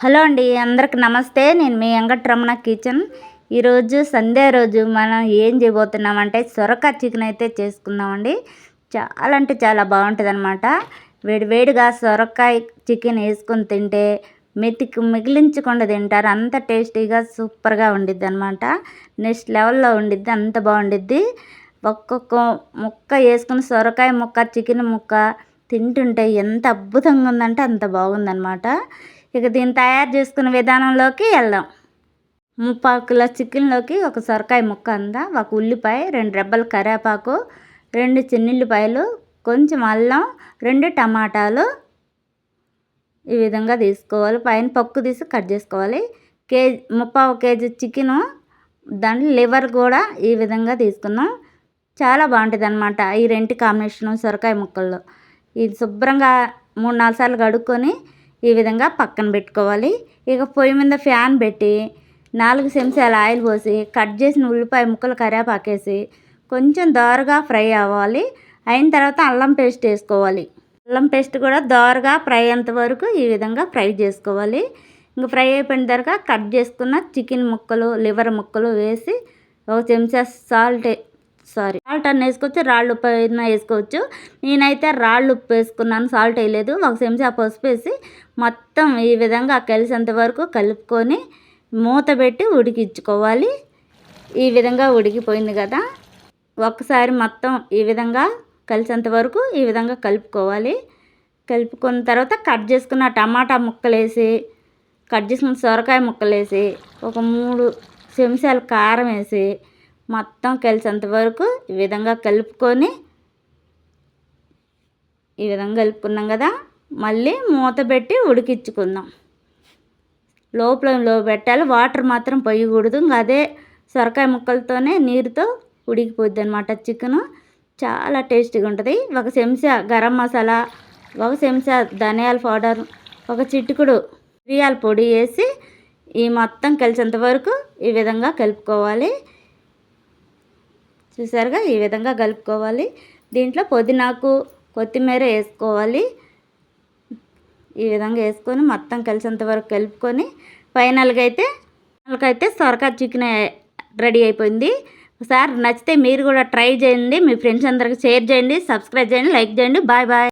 Hello అండి అందరికి నమస్తే. నేను మీ వెంకటరమణ కిచెన్. ఈరోజు సండే రోజు మనం ఏం చేయబోతున్నామంటే సొరకాయ చికెన్ అయితే చేసుకుందామండి. చాలా అంటే చాలా బాగుంటుంది అనమాట వేడి వేడిగా సొరకాయ చికెన్ వేసుకొని తింటే మెతికి మిగిలించకుండా తింటారు. అంత టేస్టీగా సూపర్గా ఉండిద్ది అనమాట నెక్స్ట్ లెవెల్లో ఉండిద్ది అంత బాగుండిద్ది. ఒక్కొక్క ముక్క వేసుకుని సొరకాయ ముక్క చికెన్ ముక్క తింటుంటే ఎంత అద్భుతంగా ఉందంటే అంత బాగుందనమాట ఇక దీన్ని తయారు చేసుకునే విధానంలోకి వెళ్దాం. ముప్పావు కిలో చికెన్లోకి ఒక సొరకాయ ముక్క అందా ఒక ఉల్లిపాయ రెండు రెబ్బల కరివేపాకు రెండు చిన్నుల్లిపాయలు కొంచెం అల్లం రెండు టమాటాలు ఈ విధంగా తీసుకోవాలి. పైన పక్కు తీసి కట్ చేసుకోవాలి. కేజీ ముప్పావు కేజీ చికెను దాంట్లో లివర్ కూడా ఈ విధంగా తీసుకున్నాం. చాలా బాగుంటుంది అనమాట ఈ రెంటి కాంబినేషను సొరకాయ ముక్కల్లో. ఇది శుభ్రంగా మూడు నాలుగు సార్లు కడుక్కొని ఈ విధంగా పక్కన పెట్టుకోవాలి. ఇక పొయ్యి మీద ఫ్యాన్ పెట్టి నాలుగు చెంచాల ఆయిల్ పోసి కట్ చేసిన ఉల్లిపాయ ముక్కలు కరేపాకేసి కొంచెం దోరగా ఫ్రై అవ్వాలి. అయిన తర్వాత అల్లం పేస్ట్ వేసుకోవాలి. అల్లం పేస్ట్ కూడా దోరగా ఫ్రై అయ్యేంత వరకు ఈ విధంగా ఫ్రై చేసుకోవాలి. ఇంక ఫ్రై అయిపోయిన తర్వాత కట్ చేసుకున్న చికెన్ ముక్కలు లివర్ ముక్కలు వేసి ఒక చెంచా సాల్ట్ సారీ. సాల్ట్ అన్న వేసుకోవచ్చు రాళ్ళు ఉప్పు అయినా వేసుకోవచ్చు. నేనైతే రాళ్ళు ఉప్పు వేసుకున్నాను సాల్ట్ వేయలేదు ఒక చెంచా పసుపు వేసి మొత్తం ఈ విధంగా కలిసేంత వరకు కలుపుకొని మూత పెట్టి ఉడికించుకోవాలి. ఈ విధంగా ఉడికిపోయింది కదా. ఒక్కసారి మొత్తం ఈ విధంగా కలిసేంత వరకు ఈ విధంగా కలుపుకోవాలి. కలుపుకున్న తర్వాత కట్ చేసుకున్న టమాటా ముక్కలు వేసి కట్ చేసుకున్న సొరకాయ ముక్కలు వేసి ఒక మూడు చెంచాలు కారం వేసి మొత్తం కలిసేంత వరకు ఈ విధంగా కలుపుకొని ఈ విధంగా కలుపుకున్నాం కదా మళ్ళీ మూత పెట్టి ఉడికించుకుందాం. లోపల పెట్టాలి. వాటర్ మాత్రం పొయ్యకూడదు ఇంకా అదే సొరకాయ ముక్కలతోనే నీరుతో ఉడికిపోద్ది అనమాట చికెను. చాలా టేస్టీగా ఉంటుంది. ఒక చెంచా గరం మసాలా ఒక చెంచా ధనియాల పౌడర్ ఒక చిట్టుకుడు మిరియాల పొడి వేసి ఈ మొత్తం కలిసేంత వరకు ఈ విధంగా కలుపుకోవాలి. చూసారుగా? ఈ విధంగా కలుపుకోవాలి. దీంట్లో పుదీనాకు కొత్తిమీర వేసుకోవాలి. ఈ విధంగా వేసుకొని మొత్తం కలిసేంత వరకు కలుపుకొని ఫైనల్గా అయితే అయితే సొరకాయ చికెన్ రెడీ అయిపోయింది. ఒకసారి నచ్చితే మీరు కూడా ట్రై చేయండి. మీ ఫ్రెండ్స్ అందరికి షేర్ చేయండి సబ్స్క్రైబ్ చేయండి లైక్ చేయండి. Bye bye.